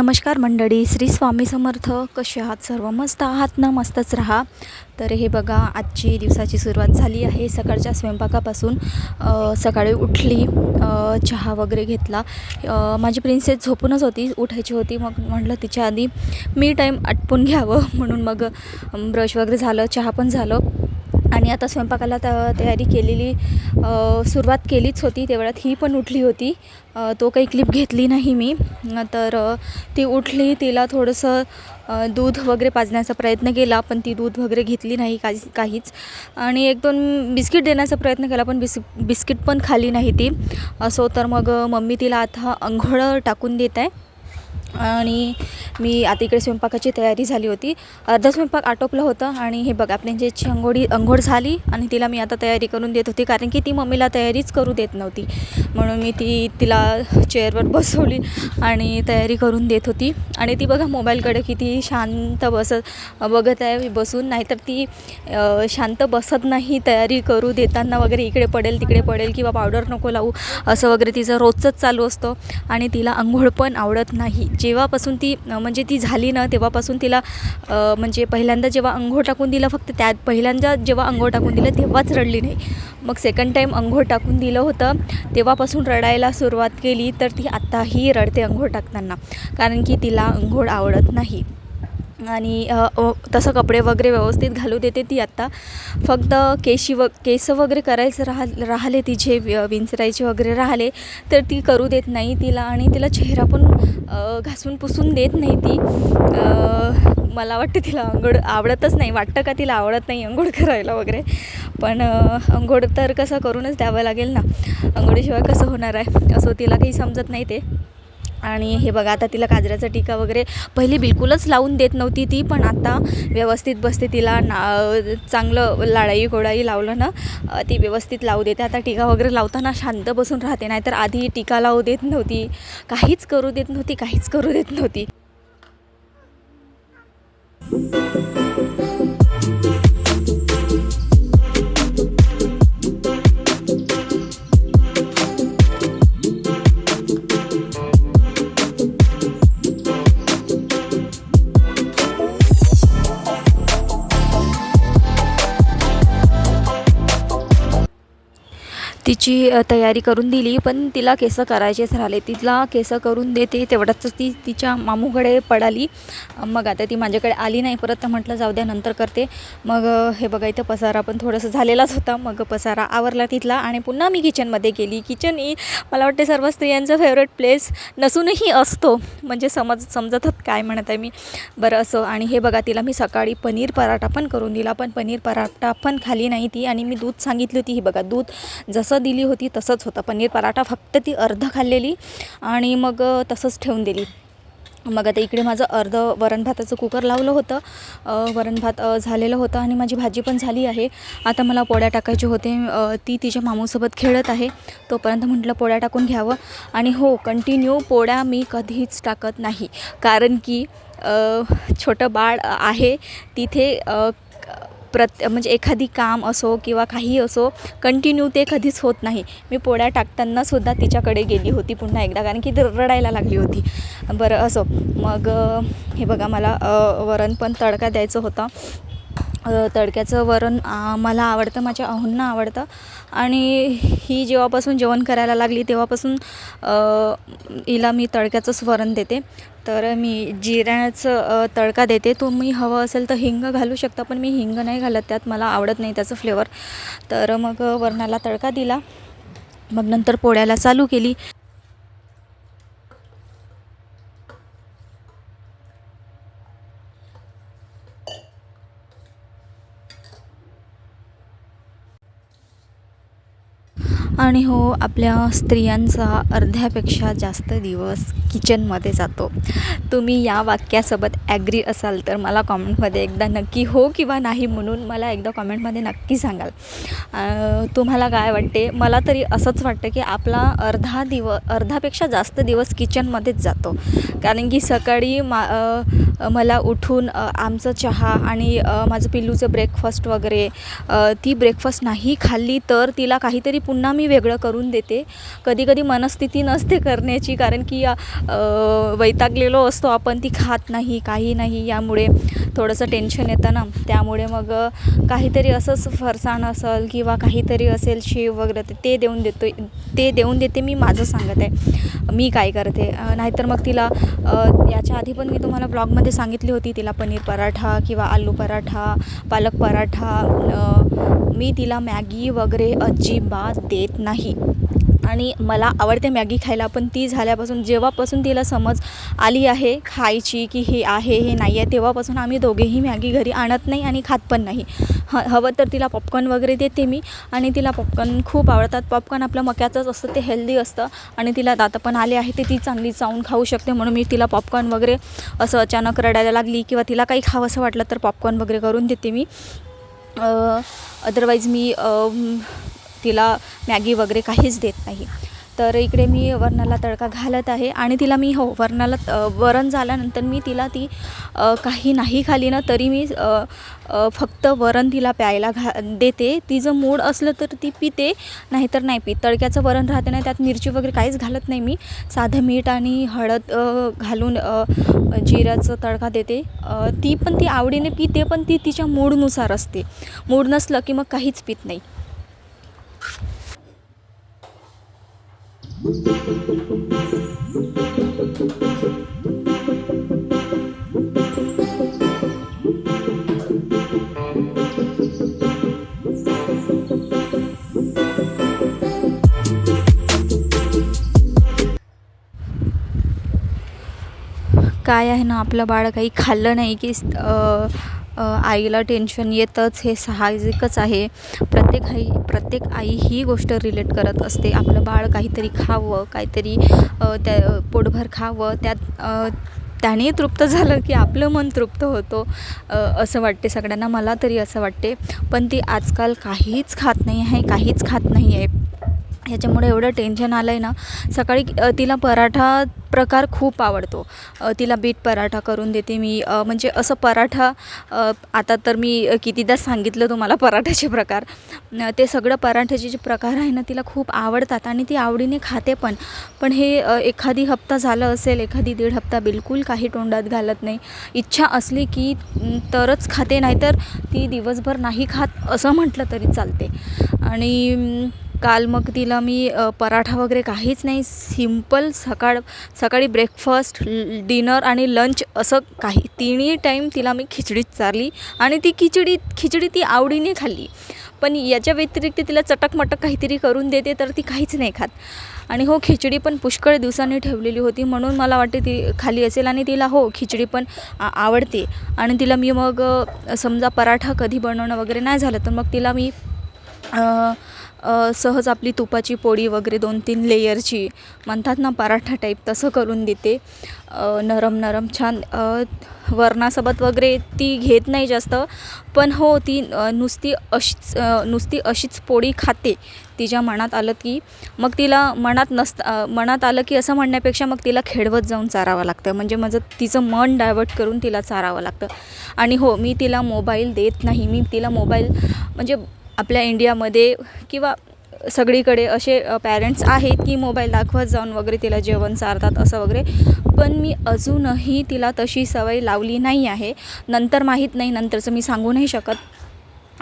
नमस्कार मंडळी श्री स्वामी समर्थ. कसे आहात सर्व? मस्त आहात ना? मस्तच राहा. तर हे बघा आजची दिवसाची सुरुवात झाली आहे. सकाळच्या स्वयंपाकापासून सकाळी उठली चहा वगैरे घेतला. माझी प्रिन्सेस झोपूनच होती उठायची होती. मग म्हटलं तिच्या आधी मी टाईम आटपून घ्यावं. म्हणून मग ब्रश वगैरे झालं चहा पण झालं. आणि आता स्वयंपाकाला त तयारी केलेली सुरुवात केलीच होती तेवढ्यात ही पण उठली होती. तो काही क्लिप घेतली नाही मी. तर ती उठली तिला थोडंसं दूध वगैरे पाजण्याचा प्रयत्न केला पण ती दूध वगैरे घेतली नाही काही काहीच. आणि एक दोन बिस्किट देण्याचा प्रयत्न केला पण बिस बिस्किट पण खाली नाही ती. असो तर मग मम्मी तिला आता अंघोळ टाकून देत आहे. आणि मी आता इकडे स्वयंपाकाची तयारी झाली होती. अर्धा स्वयंपाक आटोपलं होतं आणि हे बघा प्रिन्सेसची अंघोळी अंघोळ झाली आणि तिला मी आता तयारी करून देत होती कारण की ती मम्मीला तयारीच करू देत नव्हती. म्हणून मी ती तिला चेअरवर बसवली आणि तयारी करून देत होती. आणि ती बघा मोबाईलकडे किती शांत बसत बघत आहे बसून. नाहीतर ती शांत बसत नाही तयारी करू देताना वगैरे इकडे पडेल तिकडे पडेल किंवा पावडर नको लावू असं वगैरे तिचं रोजचंच चालू असतं. आणि तिला आंघोळ पण आवडत नाही. जेव्हापासून ती म्हणजे ती झाली ना तेव्हापासून तिला म्हणजे पहिल्यांदा जेव्हा अंघोळ टाकून दिलं फक्त त्यात पहिल्यांदा जेव्हा अंघोळ टाकून दिलं तेव्हाच रडली नाही. मग सेकंड टाईम अंघोळ टाकून दिलं होतं तेव्हापासून रडायला सुरुवात केली तर ती आत्ताही रडते अंघोळ टाकताना. कारण की तिला अंघोळ आवडत नाही. आणि तसं कपडे वगैरे व्यवस्थित घालू देते ती आत्ता. फक्त केशी व केस वगैरे करायचं राहा राहिले तिचे वि- विंचरायचे वगैरे राहिले तर ती करू देत नाही तिला आणि तिला चेहरा पण घासून पुसून देत नाही ती. मला वाटतं तिला अंघोळ आवडतच नाही. वाटतं का तिला आवडत नाही अंघोळ करायला वगैरे? पण अंघोळ तर कसं करूनच द्यावं लागेल ना. अंघोळीशिवाय कसं होणार आहे? असं तिला काही समजत नाही ते. आणि हे बघा आता तिला काजऱ्याचा टीका वगैरे पहिली बिलकुलच लावून देत नव्हती ती पण आता व्यवस्थित बसते तिला ना चांगलं लाडाई गोडाई लावलं ना ती व्यवस्थित लावू देते. आता टीका वगैरे लावताना शांत बसून राहते नाहीतर आधी टीका लावू देत नव्हती. काहीच करू देत नव्हती काहीच करू देत नव्हती. तिची तयारी करून दिली पण तिला केसं करायचेच राहिले. तिला केसं करून देते तेवढ्याच ती तिच्या मामूकडे पडाली. मग आता ती माझ्याकडे आली नाही. परत तर म्हटलं जाऊ द्या नंतर करते. मग हे बघा इथं पसारा पण थोडंसं झालेलाच होता. मग पसारा आवरला तिथला आणि पुन्हा मी किचनमध्ये गेली. किचन ही मला वाटते सर्व स्त्रियांचं फेवरेट प्लेस नसूनही असतो. म्हणजे समज समजतच काय म्हणत आहे मी. बरं असं. आणि हे बघा तिला मी सकाळी पनीर पराठा पण करून दिला. पण पनीर पराठा पण खाली नाही ती. आणि मी दूध सांगितली होती. ही बघा दूध जसं दिली होती तसंच होतं. पनीर पराठा फक्त ती अर्ध खाल्लेली आणि मग तसंच ठेवून दिली. मग आता इकडे माझं अर्ध वरण भाताचं कुकर लावलं होतं. वरण भात झालेलं होतं आणि माझी भाजी पण झाली आहे. आता मला पोळ्या टाकायचे होते. ती तिच्या मामूसोबत खेळत आहे. तोपर्यंत म्हटलं पोळ्या टाकून घ्यावं. आणि हो कंटिन्यू पोळ्या मी कधीच टाकत नाही. कारण की छोटं बाळ आहे. तिथे प्रत म्हणजे एखादी काम असो किंवा काही असो कंटिन्यू ते कधीच होत नाही. मी पोळ्या टाकताना सुद्धा तिच्याकडे गेली होती पुन्हा एकदा कारण की रडायला लागली होती. बरं असो. मग हे बघा मला वरण पण तडका द्यायचं होता. तडक्याचं वरण मला आवडतं माझ्या अहूंना आवडतं. आणि ही जेव्हापासून जेवण करायला लागली तेव्हापासून हिला मी तडक्याचंच वरण देते. तर मी जिऱ्याचं तडका देते. तुम्ही हवं असेल तर हिंग घालू शकता पण मी हिंग नाही घालत. त्यात मला आवडत नाही त्याचं फ्लेवर तर मग वरणाला तडका दिला. मग नंतर पोळ्याला चालू केली. आणि हो आपल्या स्त्रियांचा अर्ध्यापेक्षा जास्त दिवस किचनमध्ये जातो. तुम्ही या वाक्यासोबत ॲग्री असाल तर मला कॉमेंटमध्ये एकदा नक्की हो किंवा नाही म्हणून मला एकदा कॉमेंटमध्ये नक्की सांगाल. तुम्हाला काय वाटते? मला तरी असंच वाटतं की आपला अर्धा दिव अर्धापेक्षा जास्त दिवस किचनमध्येच जातो. कारण की सकाळी मा मला उठून आमचं चहा आणि माझं पिल्लूचं ब्रेकफास्ट वगैरे ती ब्रेकफास्ट नाही खाल्ली तर तिला काहीतरी पुन्हा मी वेगळं करून देते. कधी कधी मनस्थिती नसते करण्याची कारण की वैतागलेलो असतो आपण ती खात नाही काही नाही यामुळे थोडंसं टेन्शन येतं ना. त्यामुळे मग काहीतरी असंच फरसाण असेल किंवा काहीतरी असेल शेव वगैरे ते- ते देऊन देतो ते देऊन देते मी माझं सांगत आहे. मी काय करते? नाहीतर मग तिला याच्या आधी पण मी तुम्हाला ब्लॉगमध्ये सांगितली होती तिला पनीर पराठा किंवा आलू पराठा पालक पराठा मी तिला मॅगी वगैरे अजिबात देत नाही. आणि मला आवडते मॅगी खायला पण ती झाल्यापासून जेव्हापासून तिला समज आली आहे खायची की हे आहे हे नाही आहे तेव्हापासून आम्ही दोघेही मॅगी घरी आणत नाही आणि खात पण नाही. ह हवं तर तिला पॉपकॉर्न वगैरे देते मी आणि तिला पॉपकॉर्न खूप आवडतात. पॉपकॉर्न आपलं मक्याचंच असतं ते हेल्दी असतं आणि तिला दात पण आले आहे ते ती चांगली चावून खाऊ शकते. म्हणून मी तिला पॉपकॉर्न वगैरे असं अचानक रडायला लागली किंवा तिला काही खावंसं वाटलं तर पॉपकॉर्न वगैरे करून देते मी. अदरवाईज मी तिला मॅगी वगैरे काहीच देत नाही. तर इकडे मी वरणाला तडका घालत आहे आणि तिला मी हो वरणाला वरण झाल्यानंतर मी तिला ती काही नाही खाली ना तरी मी फक्त वरण तिला प्यायला घा देते. तिचं मूड असलं तर ती पिते नाहीतर नाही पित. तडक्याचं वरण राहते ना त्यात मिरची वगैरे काहीच घालत नाही मी. साधं मीठ आणि हळद घालून जिऱ्याचं तडका देते. ती पण ती आवडीने पिते पण ती तिच्या मूडनुसार असते. मूड नसलं की मग काहीच पित नाही. काय आहे ना आपलं बाळ काही खाल्लं नाही की आईला टेन्शन येतंच हे साहजिकच आहे. प्रत्येक आई प्रत्येक आई ही गोष्ट रिलेट करत असते. आपलं बाळ काहीतरी खावं काहीतरी त्या पोटभर खावं त्यात त्याने तृप्त झालं की आपलं मन तृप्त होतो असं वाटते. सगळ्यांना मला तरी असं वाटते. पण ती आजकाल काहीच खात नाही आहे काहीच खात नाही आहे. ह्याच्यामुळे एवढं टेन्शन आलं आहे ना सकाळी तिला पराठा प्रकार खूप आवडतो. तिला बीट पराठा करून देते मी. म्हणजे असं पराठा आता तर मी कितीदा सांगितलं तुम्हाला पराठ्याचे प्रकार. ते सगळं पराठ्याचे जे प्रकार आहे ना तिला खूप आवडतात आणि ती आवडीने खाते पण. पण हे एखादी हप्ता झालं असेल एखादी दीड हप्ता बिलकुल काही तोंडात घालत नाही. इच्छा असली की तरच खाते नाहीतर ती दिवसभर नाही खात असं म्हटलं तरी चालते. आणि काल मग तिला मी पराठा वगैरे काहीच नाही सिंपल सकाळ सकाळी ब्रेकफास्ट डिनर आणि लंच असं काही. तिन्ही टाईम तिला मी खिचडीच चारली आणि ती खिचडी खिचडी ती आवडीने खाल्ली. पण याच्या व्यतिरिक्त तिला चटकमटक काहीतरी करून देते तर ती काहीच नाही खात. आणि हो खिचडी पण पुष्कळ दिवसांनी ठेवलेली होती म्हणून मला वाटते ती खाली असेल आणि तिला हो खिचडी पण आवडते. आणि तिला मी मग समजा पराठा कधी बनवणं वगैरे नाही झालं तर मग तिला मी सहज आपली तुपाची पोळी वगैरे दोन तीन लेयरची म्हणतात ना पराठा टाईप तसं करून देते. नरम नरम छान. वरणासोबत वगैरे ती घेत नाही जास्त पण हो ती नुसती अशीच नुसती अशीच पोळी खाते. तिच्या मनात आलं की मग तिला मनात नसता मनात आलं की असं म्हणण्यापेक्षा मग तिला खेळवत जाऊन चारावं लागतं. म्हणजे माझं तिचं मन डायवर्ट करून तिला चारावं लागतं. आणि हो मी तिला मोबाईल देत नाही. मी तिला मोबाईल म्हणजे आपल्या इंडियामध्ये किंवा सगळीकडे असे पॅरेंट्स आहेत की मोबाईल दाखवत जाऊन वगैरे तिला जेवण चारतात असं वगैरे. पण मी अजूनही तिला तशी सवय लावली नाही आहे. नंतर माहीत नाही नंतरचं मी सांगू नाही शकत.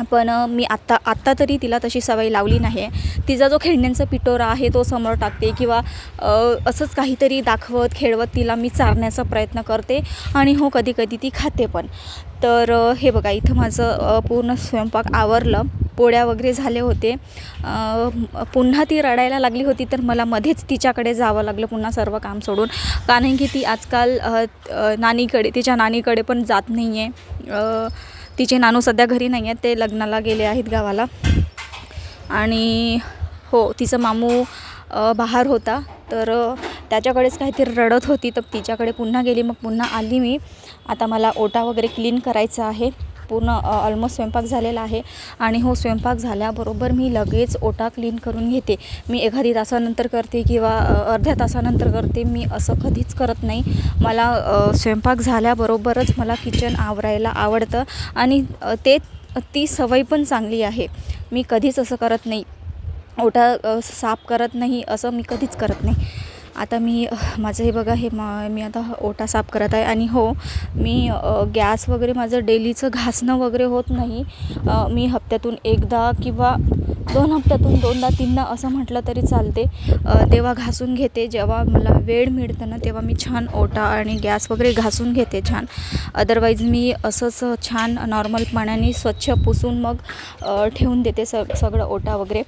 पण मी आत्ता आत्ता तरी तिला तशी सवय लावली नाही आहे तिचा जो खेळण्यांचा पिटोरा आहे तो समोर टाकते किंवा असंच काहीतरी दाखवत खेळवत तिला मी चारण्याचा प्रयत्न करते आणि हो कधी कधी ती खाते पण. तर हे बघा इथं माझं पूर्ण स्वयंपाक आवरलं. पोळ्या वगैरे झाले होते. पुन्हा ती रडायला लागली होती तर मला मध्येच तिच्याकडे जावं लागलं पुन्हा सर्व काम सोडून. कारण की ती आजकाल नानीकडे तिच्या नानीकडे पण जात नाही आहे तिचे नानू सध्या घरी नाही आहेत ते लग्नाला गेले आहेत गावाला. आणि हो तिचं मामू बाहेर होता. तर त्याच्याकडेच काहीतरी रडत होती तर तिच्याकडे पुन्हा गेली. मग पुन्हा आली मी. आता मला ओटा वगैरे क्लीन करायचा आहे. पूर्ण ऑलमोस्ट स्वयंपाक झालेला आहे. आणि हो स्वयंपाक झाल्याबरोबर मी लगेच ओटा क्लीन करून घेते. मी एखादी तासानंतर करते किंवा अर्ध्या तासानंतर करते. मी असं कधीच करत नाही. मला स्वयंपाक झाल्याबरोबरच मला किचन आवरायला आवडतं. आणि ते ती सवय पण चांगली आहे. मी कधीच असं करत नाही. ओटा साफ करत नाही. असं मी कधीच करत नाही. आता मी माझं हे बघा हे म मी आता ओटा साफ करत आहे आणि हो मी गॅस वगैरे माझं डेलीचं घासणं वगैरे होत नाही. मी हप्त्यातून एकदा किंवा दोन हप्त्यातून दोनदा तीनदा असं म्हटलं तरी चालते. तेव्हा घासून घेते. जेव्हा मला वेळ मिळतं ना तेव्हा मी छान ओटा आणि गॅस वगैरे घासून घेते छान. अदरवाईज मी असंच छान नॉर्मल पाण्याने स्वच्छ पुसून मग ठेवून देते स सगळं ओटा वगैरे.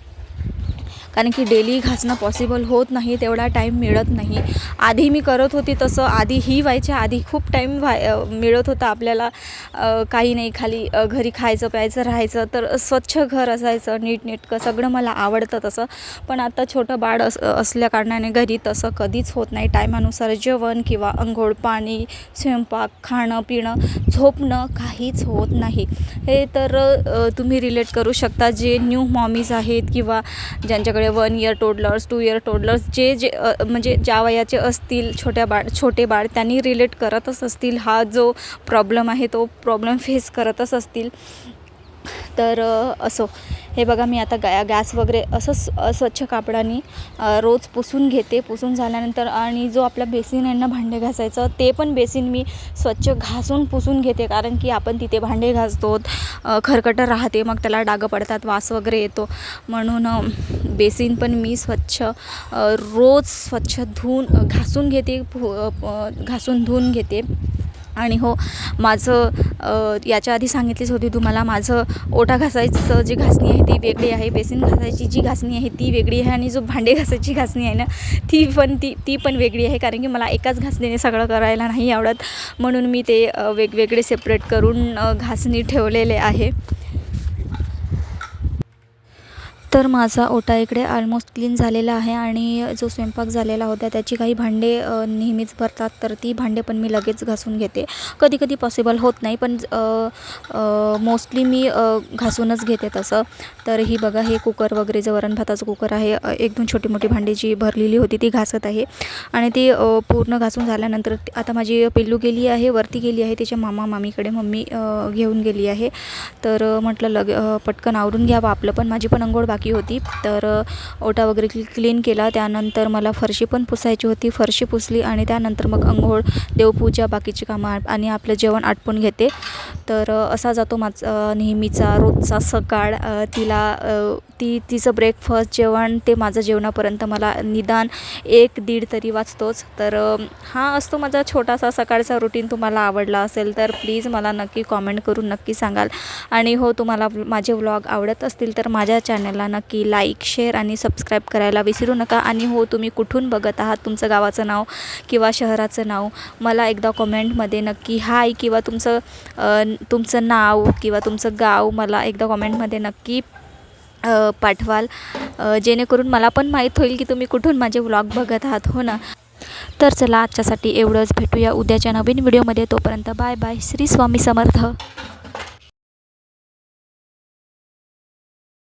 कारण की डेली घासणं पॉसिबल होत नाही तेवढा टाईम मिळत नाही. आधी मी करत होती तसं आधी ही व्हायच्या आधी खूप टाईम व्हाय मिळत होता आपल्याला. काही नाही खाली घरी खायचं प्यायचं राहायचं तर स्वच्छ घर असायचं नीटनेटकं सगळं मला आवडतं तसं. पण आता छोटं बाळ अस असल्या कारणाने घरी तसं कधीच होत नाही. टायमानुसार जेवण किंवा अंघोळ पाणी स्वयंपाक खाणं पिणं झोपणं काहीच होत नाही. हे तर तुम्ही रिलेट करू शकता. जे न्यू मॉमीज आहेत किंवा ज्यांच्याकडे one year toddlers two year toddlers जे जे म्हणजे ज्या वयाचे असतील छोट्या बाळ छोटे बाळ त्यांनी रिलेट करतच असतील. हा जो प्रॉब्लेम आहे तो प्रॉब्लेम फेस करतच असतील. तर अ, असो. हे बघा मी आता गॅ गॅस वगैरे असं स्वच्छ कापडाने रोज पुसून घेते. पुसून झाल्यानंतर आणि जो आपला बेसिन आहे ना भांडे घासायचं ते पण बेसिन मी स्वच्छ घासून पुसून घेते. कारण की आपण तिथे भांडे घासतो खरकटं राहते मग त्याला डागं पडतात वास वगैरे येतो. म्हणून बेसिन पण मी स्वच्छ रोज स्वच्छ धुवून घासून घेते पु- घासून धुवून घेते. आणि हो माझं याच्या आधी सांगितलीच होती तुम्हाला माझं ओटा घासायचं जी घासणी आहे ती वेगळी आहे बेसिन घासायची जी घासणी आहे ती वेगळी आहे आणि जो भांडे घासायची घासणी आहे ना ती पण ती ती पण वेगळी आहे कारण की मला एकाच घासणीने सगळं करायला नाही आवडत. म्हणून मी ते वेगवेगळे सेपरेट करून घासणी ठेवलेले आहे. तर माझा ओटा इकडे ऑलमोस्ट क्लीन झालेला आहे आणि जो स्वयंपाक झालेला होता त्याची काही भांडे नेहमीच भरतात तर ती भांडे पण मी लगेच घासून घेते. कधी कधी पॉसिबल होत नाही पण मोस्टली मी घासूनच घेते तसं. तर ही बघा हे कुकर वगैरे जे वरण भाताचं कुकर आहे एक दोन छोटी मोठी भांडी जी भरलेली होती ती घासत आहे. आणि ती पूर्ण घासून झाल्यानंतर आता माझी पिल्लू गेली आहे वरती गेली आहे तिच्या मामा मामीकडे मम्मी घेऊन गेली आहे. तर म्हटलं लगे पटकन आवरून घ्यावं आपलं पण माझी पण अंघोळ बाकी होती. तर ओटा वगैरे क्लीन केला. त्यानंतर मला फरशी पण पुसायची होती. फरशी पुसली आणि त्यानंतर मग अंघोळ देवपूजा बाकीची कामं आणि आपलं जेवण आटपून घेते. तर असा जातो माझा नेहमीचा रोजचा सकाळ. तिला ती तिचं ब्रेकफास्ट जेवण ते माझं जेवणापर्यंत मला निदान एक दीड तरी वाचतोच तर हा असतो माझा छोटासा सकाळचा रुटीन तुम्हाला आवडला असेल तर प्लीज मला नक्की कॉमेंट करून नक्की सांगाल. आणि हो तुम्हाला माझे व्लॉग आवडत असतील तर माझ्या चॅनलला नक्की लाईक शेअर आणि सबस्क्राईब करायला विसरू नका. आणि हो तुम्ही कुठून बघत आहात तुमचं गावाचं नाव किंवा शहराचं नाव मला एकदा कॉमेंटमध्ये नक्की हाय किंवा तुमचं तुमचं नाव किंवा तुमचं गाव मला एकदा कॉमेंटमध्ये नक्की पाठवाल. जेणेकरून मला पण माहीत होईल की तुम्ही कुठून माझे व्लॉग बघत आहात हो ना? तर चला आजच्यासाठी एवढंच. भेटूया उद्याच्या नवीन व्हिडिओमध्ये. तोपर्यंत बाय बाय. श्री स्वामी समर्थ.